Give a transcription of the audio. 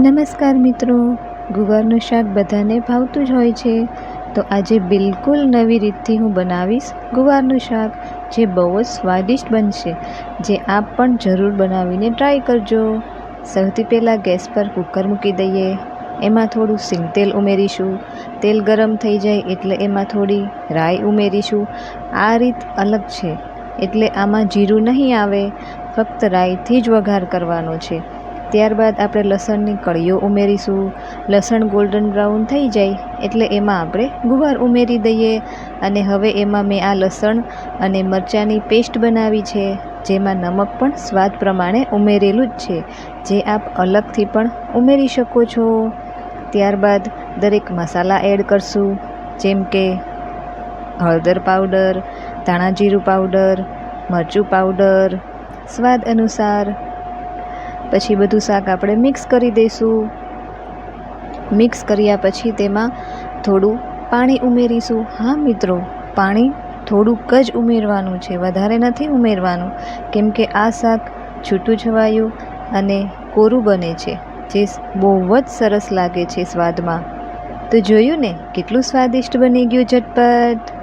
નમસ્કાર મિત્રો. ગુવારનું શાક બધાને ભાવતું જ હોય છે. તો આજે બિલકુલ નવી રીતથી હું બનાવીશ ગુવારનું શાક, જે બહુ જ સ્વાદિષ્ટ બનશે, જે આપ પણ જરૂર બનાવીને ટ્રાય કરજો. સૌથી પહેલાં ગેસ પર કુકર મૂકી દઈએ. એમાં થોડું સિંગ તેલ ઉમેરીશું. તેલ ગરમ થઈ જાય એટલે એમાં થોડી રાઈ ઉમેરીશું. આ રીત અલગ છે. એટલે આમાં જીરું નહીં આવે. ફક્ત રાઈથી જ વઘાર કરવાનો છે. ત્યારબાદ આપણે લસણની કળીઓ ઉમેરીશું. લસણ ગોલ્ડન બ્રાઉન થઈ જાય, એટલે એમાં આપણે ગુવાર ઉમેરી દઈએ. અને હવે એમાં મેં આ લસણ અને મરચાંની પેસ્ટ બનાવી છે, જેમાં નમક પણ સ્વાદ પ્રમાણે ઉમેરેલું જ છે, જે આપ અલગથી પણ ઉમેરી શકો છો. ત્યારબાદ દરેક મસાલા એડ કરશું, જેમ કે હળદર પાવડર, ધાણા જીરું પાવડર, મરચું પાવડર, સ્વાદ અનુસાર પછી બધું શાક આપણે મિક્સ કરી દઈશું. મિક્સ કર્યા પછી તેમાં થોડું પાણી ઉમેરીશું. હા, મિત્રો, પાણી થોડુંક જ ઉમેરવાનું છે. વધારે નથી ઉમેરવાનું. કેમ કે આ શાક છૂટું છવાયું અને કોરું બને છે, જે બહુ જ સરસ લાગે છે સ્વાદમાં. તો જોયું ને, કેટલું સ્વાદિષ્ટ બની ગયું ઝટપટ.